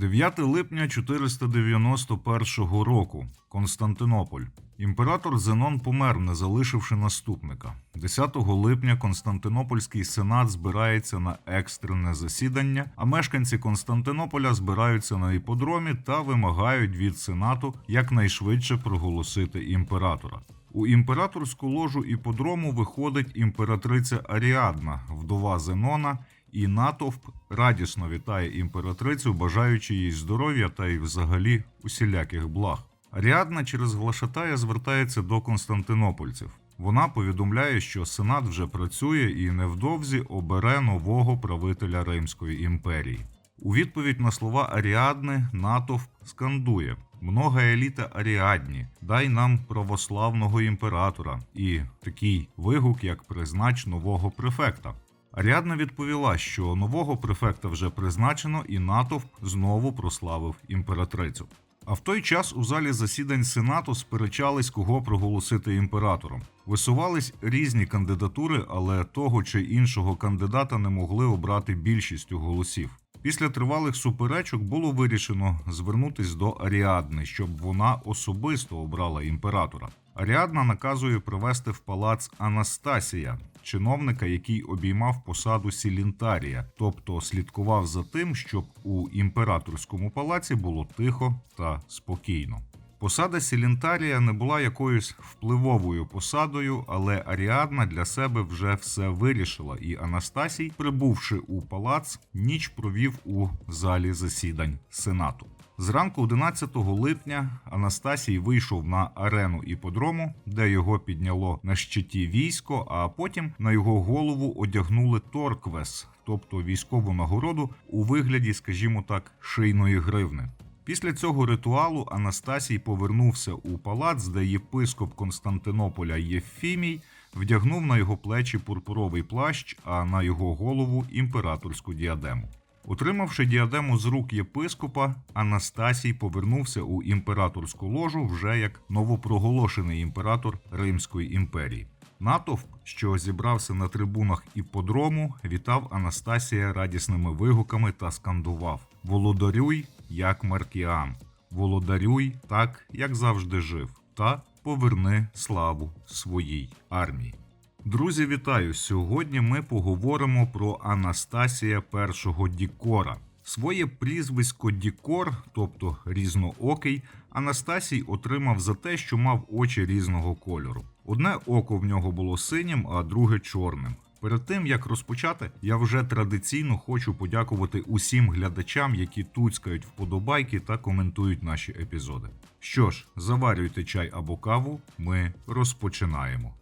9 липня 491 року. Константинополь. Імператор Зенон помер, не залишивши наступника. 10 липня Константинопольський сенат збирається на екстрене засідання, а мешканці Константинополя збираються на іподромі та вимагають від сенату якнайшвидше проголосити імператора. У імператорську ложу іподрому виходить імператриця Аріадна, вдова Зенона, і натовп радісно вітає імператрицю, бажаючи їй здоров'я та й взагалі усіляких благ. Аріадна через глашатая звертається до константинопольців. Вона повідомляє, що сенат вже працює і невдовзі обере нового правителя Римської імперії. У відповідь на слова Аріадни натовп скандує: Много еліта Аріадні, дай нам православного імператора і такий вигук, як признач нового префекта. Аріадна відповіла, що нового префекта вже призначено, і натовп знову прославив імператрицю. А в той час у залі засідань сенату сперечались, кого проголосити імператором. Висувались різні кандидатури, але того чи іншого кандидата не могли обрати більшістю голосів. Після тривалих суперечок було вирішено звернутись до Аріадни, щоб вона особисто обрала імператора. Аріадна наказує привести в палац Анастасія, чиновника, який обіймав посаду Сілінтарія, тобто слідкував за тим, щоб у імператорському палаці було тихо та спокійно. Посада Сілінтарія не була якоюсь впливовою посадою, але Аріадна для себе вже все вирішила, і Анастасій, прибувши у палац, ніч провів у залі засідань сенату. Зранку 11 липня Анастасій вийшов на арену іподрому, де його підняло на щиті військо, а потім на його голову одягнули торквес, тобто військову нагороду у вигляді, скажімо так, шийної гривни. Після цього ритуалу Анастасій повернувся у палац, де єпископ Константинополя Єфімій вдягнув на його плечі пурпуровий плащ, а на його голову імператорську діадему. Отримавши діадему з рук єпископа, Анастасій повернувся у імператорську ложу вже як новопроголошений імператор Римської імперії. Натовп, що зібрався на трибунах іподрому, вітав Анастасія радісними вигуками та скандував: Володарюй, як Маркіан, володарюй так, як завжди жив, та поверни славу своїй армії. Друзі, вітаю! Сьогодні ми поговоримо про Анастасія першого Дікора. Своє прізвисько Дікор, тобто різноокий, Анастасій отримав за те, що мав очі різного кольору. Одне око в нього було синім, а друге чорним. Перед тим як розпочати, я вже традиційно хочу подякувати усім глядачам, які туцькають вподобайки та коментують наші епізоди. Що ж, заварюйте чай або каву, ми розпочинаємо.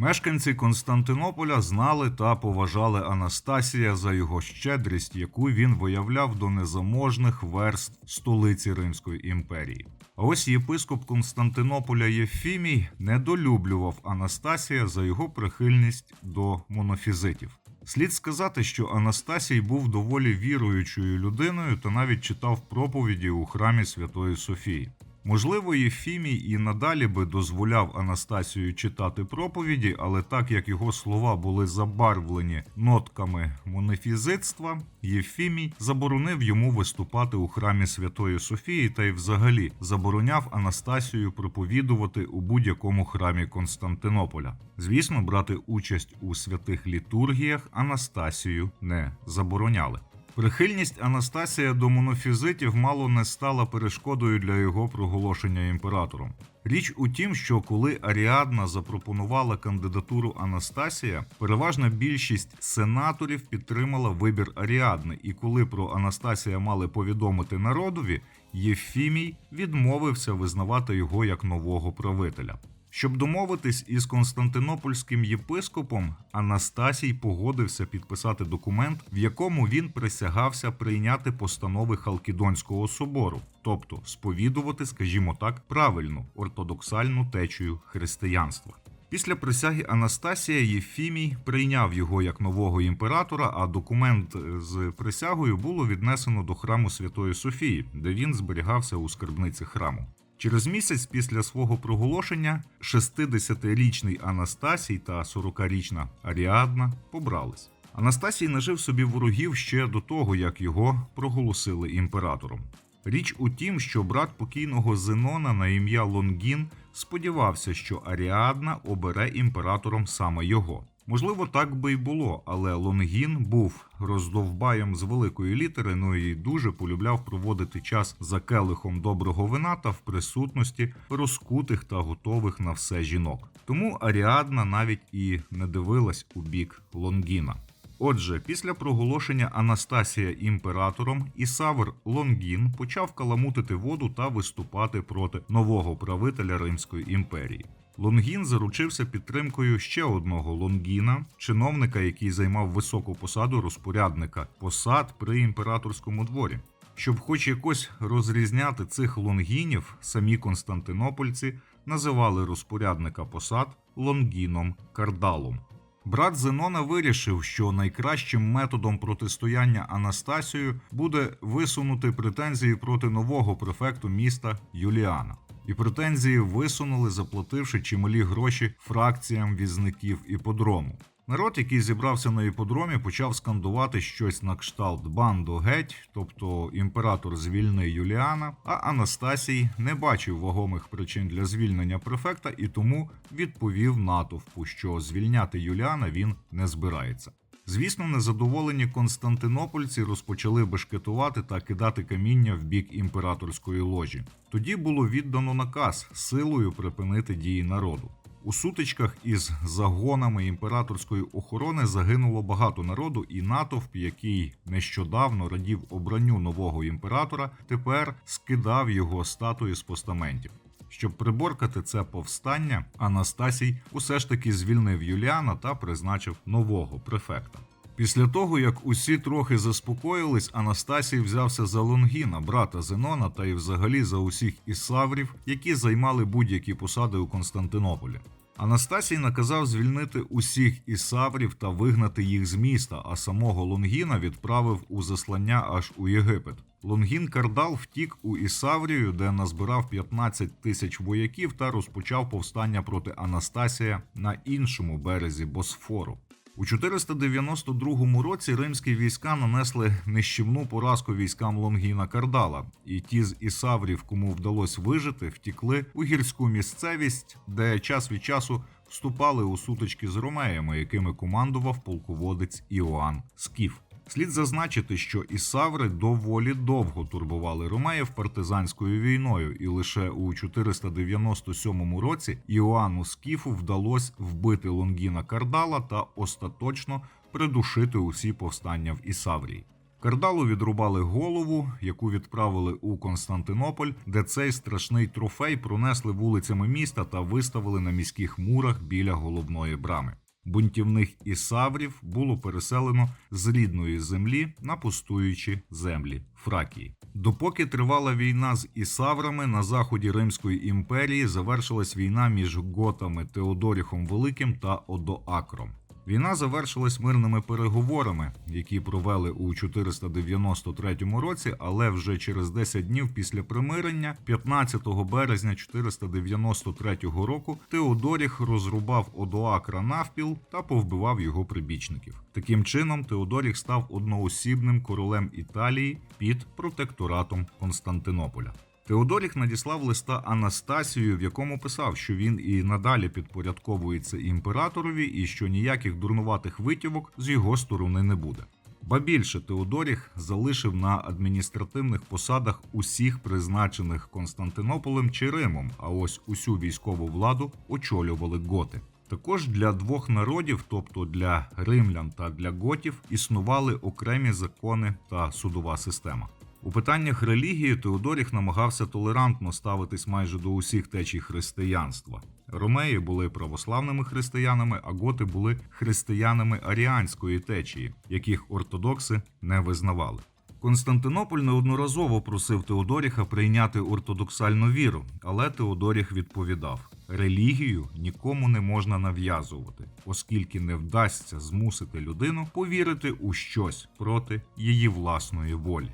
Мешканці Константинополя знали та поважали Анастасія за його щедрість, яку він виявляв до незаможних верст столиці Римської імперії. А ось єпископ Константинополя Єфімій недолюблював Анастасія за його прихильність до монофізитів. Слід сказати, що Анастасій був доволі віруючою людиною та навіть читав проповіді у храмі Святої Софії. Можливо, Єфімій і надалі би дозволяв Анастасію читати проповіді, але так як його слова були забарвлені нотками монефізитства, Єфімій заборонив йому виступати у храмі Святої Софії та й взагалі забороняв Анастасію проповідувати у будь-якому храмі Константинополя. Звісно, брати участь у святих літургіях Анастасію не забороняли. Прихильність Анастасія до монофізитів мало не стала перешкодою для його проголошення імператором. Річ у тім, що коли Аріадна запропонувала кандидатуру Анастасія, переважна більшість сенаторів підтримала вибір Аріадни, і коли про Анастасія мали повідомити народові, Єфімій відмовився визнавати його як нового правителя. Щоб домовитись із константинопольським єпископом, Анастасій погодився підписати документ, в якому він присягався прийняти постанови Халкідонського собору, тобто сповідувати, скажімо так, правильну ортодоксальну течію християнства. Після присяги Анастасія Єфімій прийняв його як нового імператора, а документ з присягою було віднесено до храму Святої Софії, де він зберігався у скарбниці храму. Через місяць після свого проголошення 60-річний Анастасій та 40-річна Аріадна побрались. Анастасій нажив собі ворогів ще до того, як його проголосили імператором. Річ у тім, що брат покійного Зенона на ім'я Лонгін сподівався, що Аріадна обере імператором саме його. Можливо, так би й було, але Лонгін був роздовбаєм з великої літери, ну і дуже полюбляв проводити час за келихом доброго вина та в присутності розкутих та готових на все жінок. Тому Аріадна навіть і не дивилась у бік Лонгіна. Отже, після проголошення Анастасія імператором Ісавр Лонгін почав каламутити воду та виступати проти нового правителя Римської імперії. Лонгін заручився підтримкою ще одного Лонгіна, чиновника, який займав високу посаду розпорядника посад при імператорському дворі. Щоб хоч якось розрізняти цих лонгінів, самі константинопольці називали розпорядника посад лонгіном Кардалом. Брат Зенона вирішив, що найкращим методом протистояння Анастасію буде висунути претензії проти нового префекту міста Юліана. І претензії висунули, заплативши чималі гроші фракціям візників іподрому. Народ, який зібрався на іподромі, почав скандувати щось на кшталт банду геть, тобто імператор звільни Юліана, а Анастасій не бачив вагомих причин для звільнення префекта і тому відповів натовпу, що звільняти Юліана він не збирається. Звісно, незадоволені константинопольці розпочали бешкетувати та кидати каміння в бік імператорської ложі. Тоді було віддано наказ силою припинити дії народу. У сутичках із загонами імператорської охорони загинуло багато народу, і натовп, який нещодавно радів обранню нового імператора, тепер скидав його статуї з постаментів. Щоб приборкати це повстання, Анастасій усе ж таки звільнив Юліана та призначив нового префекта. Після того, як усі трохи заспокоїлись, Анастасій взявся за Лонгіна, брата Зенона, та й взагалі за усіх ісаврів, які займали будь-які посади у Константинополі. Анастасій наказав звільнити усіх ісаврів та вигнати їх з міста, а самого Лонгіна відправив у заслання аж у Єгипет. Лонгін Кардал втік у Ісаврію, де назбирав 15 тисяч вояків та розпочав повстання проти Анастасія на іншому березі Босфору. У 492 році римські війська нанесли нищівну поразку військам Лонгіна Кардала, і ті з Ісаврів, кому вдалося вижити, втікли у гірську місцевість, де час від часу вступали у сутички з ромеями, якими командував полководець Іоанн Скіф. Слід зазначити, що ісаври доволі довго турбували ромеїв партизанською війною, і лише у 497 році Іоанну Скіфу вдалося вбити Лонгіна Кардала та остаточно придушити усі повстання в Ісаврії. Кардалу відрубали голову, яку відправили у Константинополь, де цей страшний трофей пронесли вулицями міста та виставили на міських мурах біля головної брами. Бунтівних ісаврів було переселено з рідної землі на пустуючі землі Фракії. Допоки тривала війна з ісаврами на заході Римської імперії, завершилась війна між готами Теодоріхом Великим та Одоакром. Війна завершилась мирними переговорами, які провели у 493 році, але вже через 10 днів після примирення, 15 березня 493 року, Теодоріх розрубав Одоакра навпіл та повбивав його прибічників. Таким чином, Теодоріх став одноосібним королем Італії під протекторатом Константинополя. Теодоріх надіслав листа Анастасію, в якому писав, що він і надалі підпорядковується імператорові, і що ніяких дурнуватих витівок з його сторони не буде. Ба більше Теодоріх залишив на адміністративних посадах усіх призначених Константинополем чи Римом, а ось усю військову владу очолювали готи. Також для двох народів, тобто для римлян та для готів, існували окремі закони та судова система. У питаннях релігії Теодоріх намагався толерантно ставитись майже до усіх течій християнства. Ромеї були православними християнами, а готи були християнами аріанської течії, яких ортодокси не визнавали. Константинополь неодноразово просив Теодоріха прийняти ортодоксальну віру, але Теодоріх відповідав: релігію нікому не можна нав'язувати, оскільки не вдасться змусити людину повірити у щось проти її власної волі.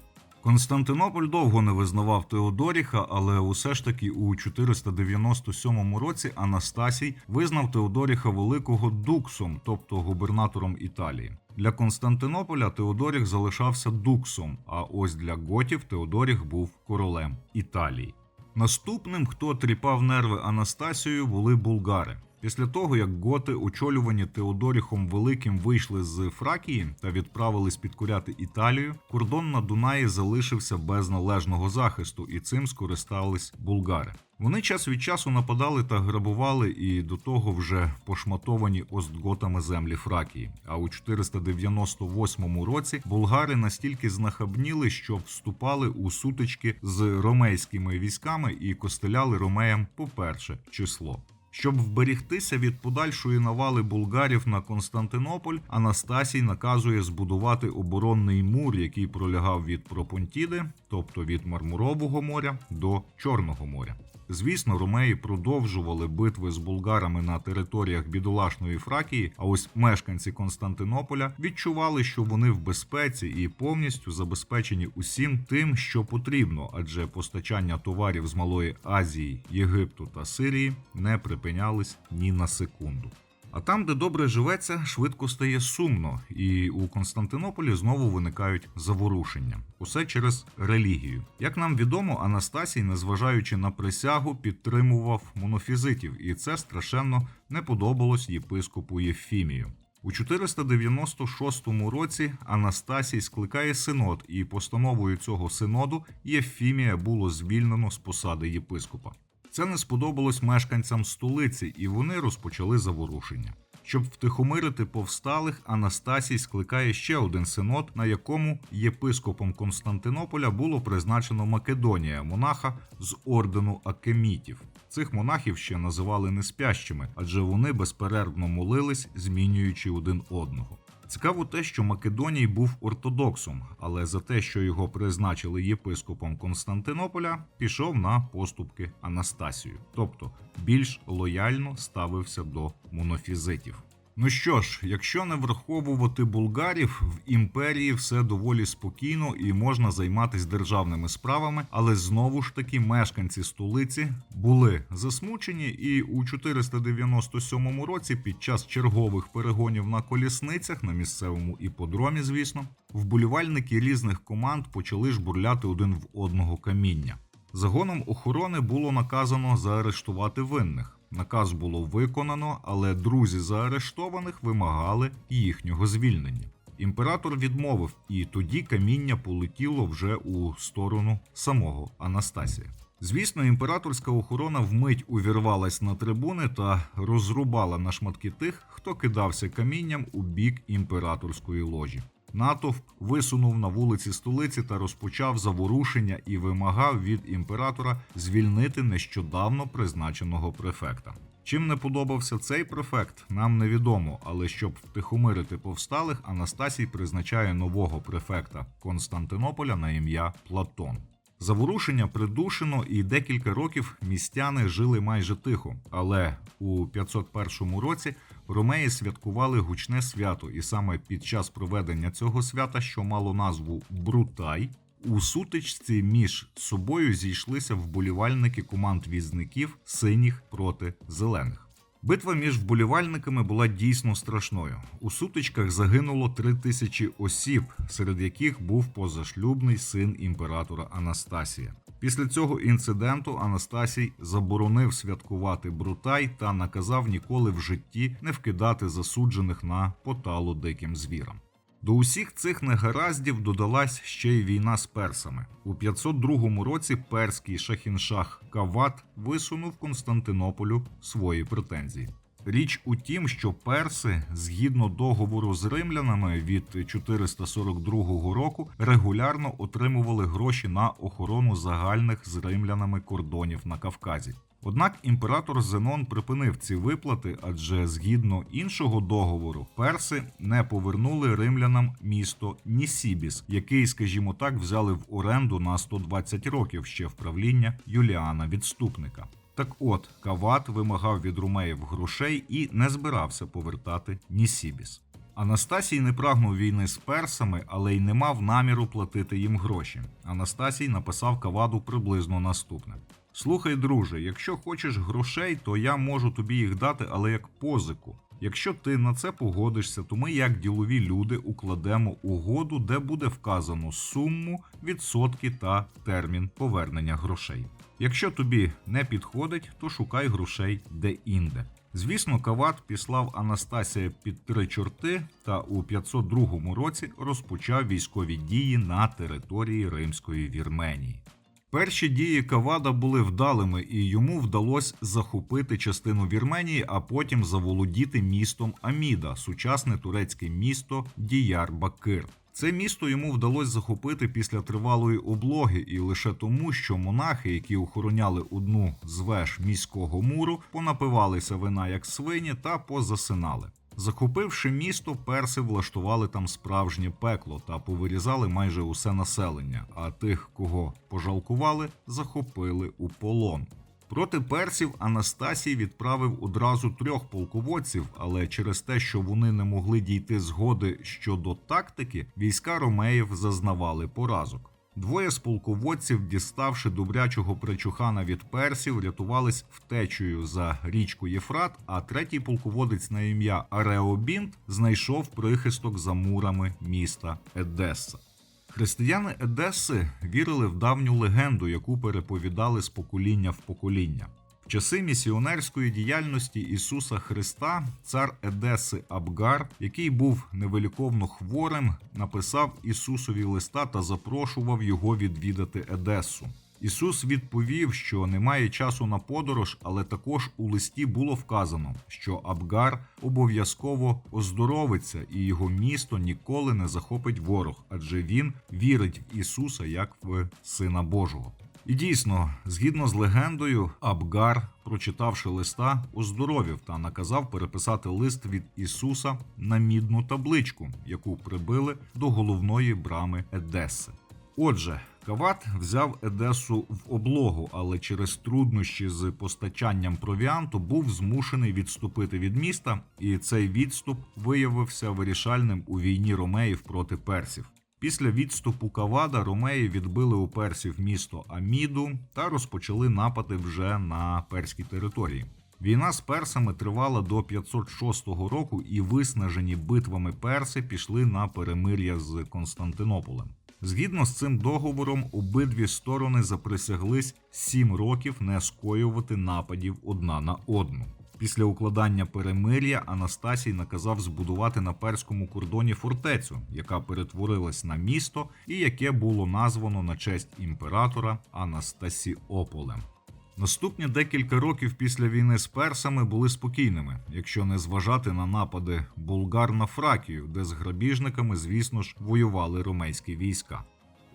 Константинополь довго не визнавав Теодоріха, але усе ж таки у 497 році Анастасій визнав Теодоріха Великого дуксом, тобто губернатором Італії. Для Константинополя Теодоріх залишався дуксом, а ось для готів Теодоріх був королем Італії. Наступним, хто тріпав нерви Анастасією, були булгари. Після того, як готи, очолювані Теодоріхом Великим, вийшли з Фракії та відправились підкоряти Італію, кордон на Дунаї залишився без належного захисту, і цим скористались булгари. Вони час від часу нападали та грабували і до того вже пошматовані остготами землі Фракії. А у 498 році булгари настільки знахабніли, що вступали у сутички з ромейськими військами і костеляли ромеям по перше число. Щоб вберігтися від подальшої навали булгарів на Константинополь, Анастасій наказує збудувати оборонний мур, який пролягав від Пропонтіди, тобто від Мармурового моря до Чорного моря. Звісно, ромеї продовжували битви з булгарами на територіях бідолашної Фракії, а ось мешканці Константинополя відчували, що вони в безпеці і повністю забезпечені усім тим, що потрібно, адже постачання товарів з Малої Азії, Єгипту та Сирії не припинялись ні на секунду. А там, де добре живеться, швидко стає сумно, і у Константинополі знову виникають заворушення. Усе через релігію. Як нам відомо, Анастасій, незважаючи на присягу, підтримував монофізитів, і це страшенно не подобалось єпископу Євфімію. У 496 році Анастасій скликає синод, і постановою цього синоду Євфімія було звільнено з посади єпископа. Це не сподобалось мешканцям столиці, і вони розпочали заворушення. Щоб втихомирити повсталих, Анастасій скликає ще один синод, на якому єпископом Константинополя було призначено Македонія, монаха з ордену Акемітів. Цих монахів ще називали неспящими, адже вони безперервно молились, змінюючи один одного. Цікаво те, що Македоній був ортодоксом, але за те, що його призначили єпископом Константинополя, пішов на поступки Анастасію, тобто більш лояльно ставився до монофізитів. Ну що ж, якщо не враховувати булгарів, в імперії все доволі спокійно і можна займатися державними справами, але знову ж таки мешканці столиці були засмучені, і у 497 році, під час чергових перегонів на колісницях на місцевому іподромі, звісно, вболівальники різних команд почали жбурляти один в одного каміння. Загоном охорони було наказано заарештувати винних. Наказ було виконано, але друзі заарештованих вимагали їхнього звільнення. Імператор відмовив, і тоді каміння полетіло вже у сторону самого Анастасія. Звісно, імператорська охорона вмить увірвалась на трибуни та розрубала на шматки тих, хто кидався камінням у бік імператорської ложі. Натовп висунув на вулиці столиці та розпочав заворушення і вимагав від імператора звільнити нещодавно призначеного префекта. Чим не подобався цей префект, нам невідомо, але щоб втихомирити повсталих, Анастасій призначає нового префекта Константинополя на ім'я Платон. Заворушення придушено, і декілька років містяни жили майже тихо. Але у 501 році ромеї святкували гучне свято, і саме під час проведення цього свята, що мало назву Брутай, у сутичці між собою зійшлися вболівальники команд візників синіх проти зелених. Битва між вболівальниками була дійсно страшною. У сутичках загинуло три тисячі осіб, серед яких був позашлюбний син імператора Анастасія. Після цього інциденту Анастасій заборонив святкувати Брутай та наказав ніколи в житті не вкидати засуджених на поталу диким звірам. До усіх цих негараздів додалась ще й війна з персами. У 502 році перський шахіншах Кават висунув Константинополю свої претензії. Річ у тім, що перси, згідно договору з римлянами від 442 року, регулярно отримували гроші на охорону загальних з римлянами кордонів на Кавказі. Однак імператор Зенон припинив ці виплати, адже згідно іншого договору, перси не повернули римлянам місто Нісібіс, який, скажімо так, взяли в оренду на 120 років ще в правління Юліана Відступника. Так от, Кават вимагав від румеїв грошей і не збирався повертати Нісібіс. Анастасій не прагнув війни з персами, але й не мав наміру платити їм гроші. Анастасій написав Каваду приблизно наступне: Слухай, друже, якщо хочеш грошей, то я можу тобі їх дати, але як позику. Якщо ти на це погодишся, то ми, як ділові люди, укладемо угоду, де буде вказано суму, відсотки та термін повернення грошей. Якщо тобі не підходить, то шукай грошей де-інде. Звісно, Кават післав Анастасія під три чорти та у 502 році розпочав військові дії на території Римської Вірменії. Перші дії Кавада були вдалими, і йому вдалося захопити частину Вірменії, а потім заволодіти містом Аміда, сучасне турецьке місто Діяр-Бакир. Це місто йому вдалося захопити після тривалої облоги, і лише тому, що монахи, які охороняли одну з веж міського муру, понапивалися вина як свині та позасинали. Захопивши місто, перси влаштували там справжнє пекло та повирізали майже усе населення. А тих, кого пожалкували, захопили у полон. Проти персів Анастасій відправив одразу трьох полководців, але через те, що вони не могли дійти згоди щодо тактики, війська ромеїв зазнавали поразок. Двоє з полководців, діставши добрячого причухана від персів, рятувались втечею за річку Єфрат, а третій полководець на ім'я Ареобінт знайшов прихисток за мурами міста Едеса. Християни Едеси вірили в давню легенду, яку переповідали з покоління в покоління. В часи місіонерської діяльності Ісуса Христа цар Едеси Абгар, який був невиліковно хворим, написав Ісусові листа та запрошував його відвідати Едесу. Ісус відповів, що немає часу на подорож, але також у листі було вказано, що Абгар обов'язково оздоровиться, і його місто ніколи не захопить ворог, адже він вірить в Ісуса як в Сина Божого. І дійсно, згідно з легендою, Абгар, прочитавши листа, оздоровів та наказав переписати лист від Ісуса на мідну табличку, яку прибили до головної брами Едеси. Отже, Кават взяв Едесу в облогу, але через труднощі з постачанням провіанту був змушений відступити від міста, і цей відступ виявився вирішальним у війні ромеїв проти персів. Після відступу Кавада ромеї відбили у персів місто Аміду та розпочали напади вже на перські території. Війна з персами тривала до 506 року, і виснажені битвами перси пішли на перемир'я з Константинополем. Згідно з цим договором, обидві сторони заприсяглись сім років не скоювати нападів одна на одну. Після укладання перемир'я Анастасій наказав збудувати на перському кордоні фортецю, яка перетворилась на місто і яке було названо на честь імператора Анастасіополем. Наступні декілька років після війни з персами були спокійними, якщо не зважати на напади булгар на Фракію, де з грабіжниками, звісно ж, воювали ромейські війська.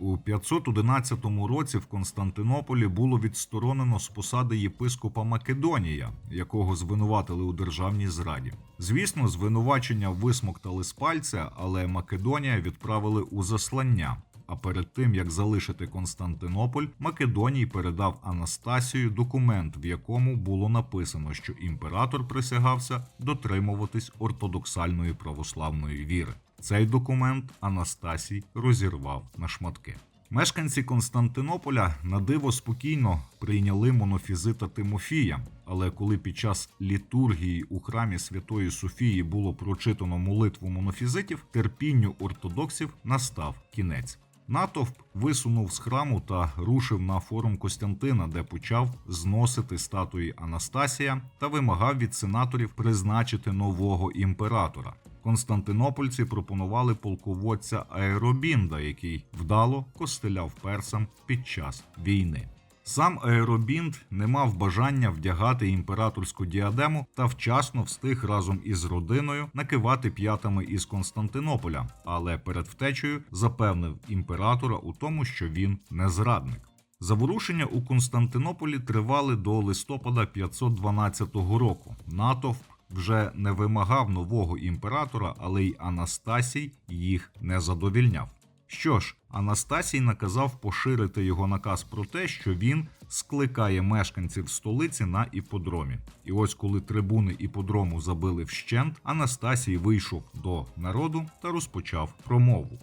У 511 році в Константинополі було відсторонено з посади єпископа Македонія, якого звинуватили у державній зраді. Звісно, звинувачення висмоктали з пальця, але Македонія відправили у заслання. А перед тим як залишити Константинополь, Македоній передав Анастасію документ, в якому було написано, що імператор присягався дотримуватись ортодоксальної православної віри. Цей документ Анастасій розірвав на шматки. Мешканці Константинополя на диво спокійно прийняли монофізита Тимофія, але коли під час літургії у храмі Святої Софії було прочитано молитву монофізитів, терпінню ортодоксів настав кінець. Натовп висунув з храму та рушив на форум Костянтина, де почав зносити статуї Анастасія та вимагав від сенаторів призначити нового імператора. Константинопольці пропонували полководця Аеробінда, який вдало костеляв персам під час війни. Сам Аеробінд не мав бажання вдягати імператорську діадему та вчасно встиг разом із родиною накивати п'ятами із Константинополя, але перед втечею запевнив імператора у тому, що він не зрадник. Заворушення у Константинополі тривали до листопада 512 року. Натовп вже не вимагав нового імператора, але й Анастасій їх не задовільняв. Що ж, Анастасій наказав поширити його наказ про те, що він скликає мешканців столиці на іподромі. І ось коли трибуни іподрому забили вщент, Анастасій вийшов до народу та розпочав промову.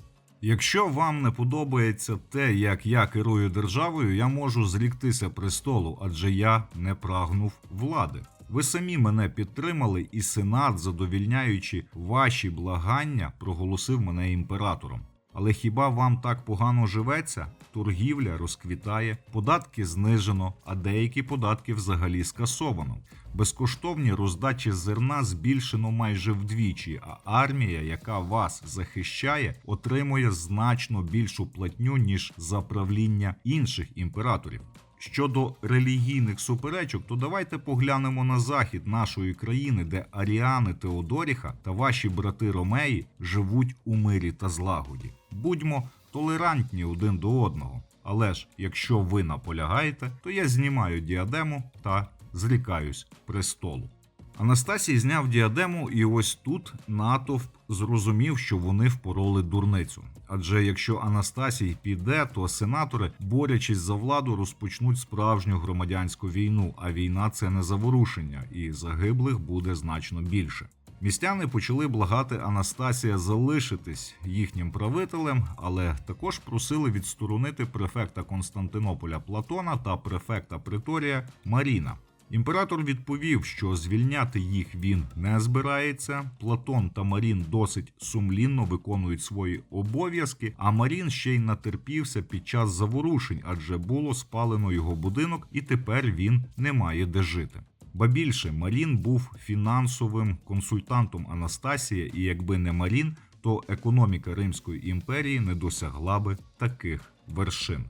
Якщо вам не подобається те, як я керую державою, я можу зріктися престолу, адже я не прагнув влади. Ви самі мене підтримали, і сенат, задовільняючи ваші благання, проголосив мене імператором. Але хіба вам так погано живеться? Торгівля розквітає, податки знижено, а деякі податки взагалі скасовано. Безкоштовні роздачі зерна збільшено майже вдвічі, а армія, яка вас захищає, отримує значно більшу платню ніж за правління інших імператорів. Щодо релігійних суперечок, то давайте поглянемо на захід нашої країни, де Аріани Теодоріха та ваші брати Ромеї живуть у мирі та злагоді. Будьмо толерантні один до одного. Але ж, якщо ви наполягаєте, то я знімаю діадему та зрікаюсь престолу. Анастасій зняв діадему, і ось тут натовп зрозумів, що вони впороли дурницю. Адже якщо Анастасій піде, то сенатори, борячись за владу, розпочнуть справжню громадянську війну. А війна це не заворушення, і загиблих буде значно більше. Містяни почали благати Анастасія залишитись їхнім правителем, але також просили відсторонити префекта Константинополя Платона та префекта Приторія Маріна. Імператор відповів, що звільняти їх він не збирається. Платон та Марін досить сумлінно виконують свої обов'язки. А Марін ще й натерпівся під час заворушень, адже було спалено його будинок, і тепер він не має де жити. Ба більше Марін був фінансовим консультантом Анастасія, і якби не Марін, то економіка Римської імперії не досягла би таких вершин.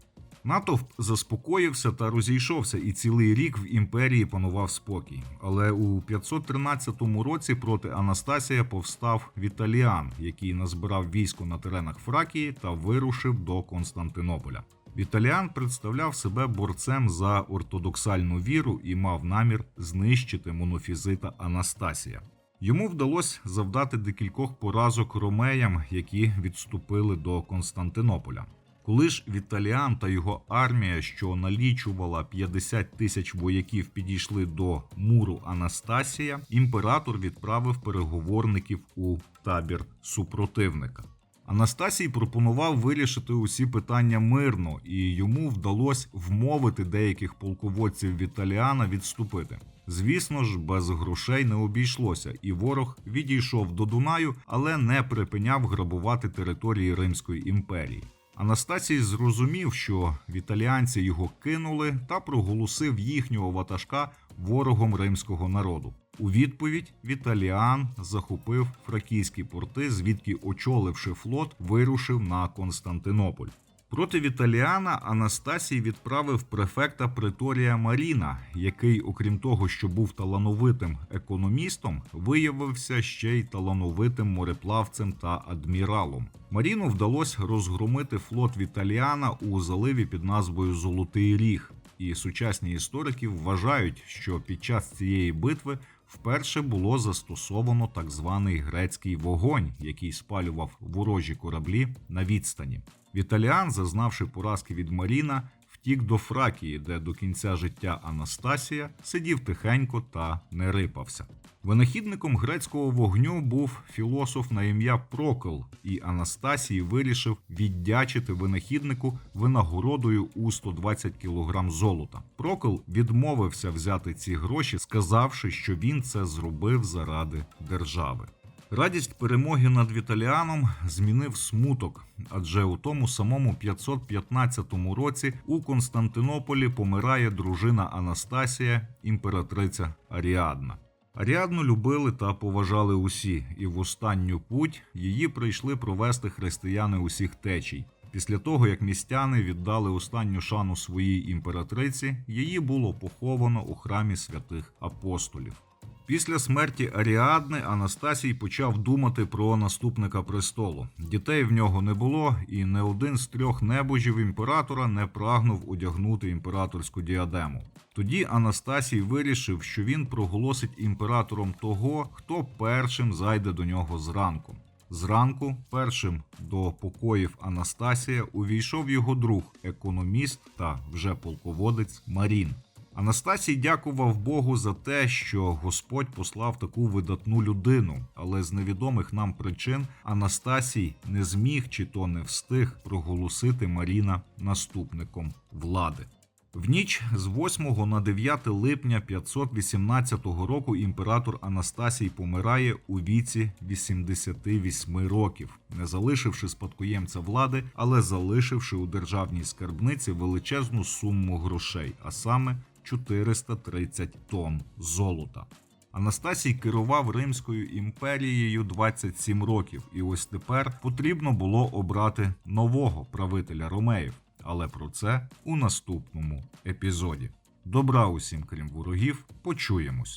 Натовп заспокоївся та розійшовся, і цілий рік в імперії панував спокій. Але у 513 році проти Анастасія повстав Віталіан, який назбирав військо на теренах Фракії та вирушив до Константинополя. Віталіан представляв себе борцем за ортодоксальну віру і мав намір знищити монофізита Анастасія. Йому вдалося завдати декількох поразок ромеям, які відступили до Константинополя. Коли ж Віталіан та його армія, що налічувала 50 тисяч вояків, підійшли до муру Анастасія, імператор відправив переговорників у табір супротивника. Анастасій пропонував вирішити усі питання мирно, і йому вдалося вмовити деяких полководців Віталіана відступити. Звісно ж, без грошей не обійшлося, і ворог відійшов до Дунаю, але не припиняв грабувати території Римської імперії. Анастасій зрозумів, що віталіанці його кинули та проголосив їхнього ватажка ворогом римського народу. У відповідь Віталіан захопив фракійські порти, звідки, очоливши флот, вирушив на Константинополь. Проти Віталіана Анастасій відправив префекта Приторія Маріна, який, окрім того, що був талановитим економістом, виявився ще й талановитим мореплавцем та адміралом. Маріну вдалося розгромити флот Віталіана у заливі під назвою Золотий Ріг. І сучасні історики вважають, що під час цієї битви вперше було застосовано так званий грецький вогонь, який спалював ворожі кораблі на відстані. Віталіан, зазнавши поразки від Маріна, втік до Фракії, де до кінця життя Анастасія сидів тихенько та не рипався. Винахідником грецького вогню був філософ на ім'я Прокл, і Анастасій вирішив віддячити винахіднику винагородою у 120 кг золота. Прокл відмовився взяти ці гроші, сказавши, що він це зробив заради держави. Радість перемоги над Віталіаном змінив смуток, адже у тому самому 515 році у Константинополі помирає дружина Анастасія, імператриця Аріадна. Аріадну любили та поважали усі, і в останню путь її прийшли провести християни усіх течій. Після того, як містяни віддали останню шану своїй імператриці, її було поховано у храмі святих апостолів. Після смерті Аріадни Анастасій почав думати про наступника престолу. Дітей в нього не було, і не один з трьох небожів імператора не прагнув одягнути імператорську діадему. Тоді Анастасій вирішив, що він проголосить імператором того, хто першим зайде до нього зранку. Зранку першим до покоїв Анастасія увійшов його друг, економіст та вже полководець Марін. Анастасій дякував Богу за те, що Господь послав таку видатну людину, але з невідомих нам причин Анастасій не зміг чи то не встиг проголосити Маріна наступником влади. В ніч з 8 на 9 липня 518 року імператор Анастасій помирає у віці 88 років, не залишивши спадкоємця влади, але залишивши у державній скарбниці величезну суму грошей, а саме 430 тонн золота. Анастасій керував Римською імперією 27 років, і ось тепер потрібно було обрати нового правителя Ромеїв. Але про це у наступному епізоді. Добра усім, крім ворогів, почуємось.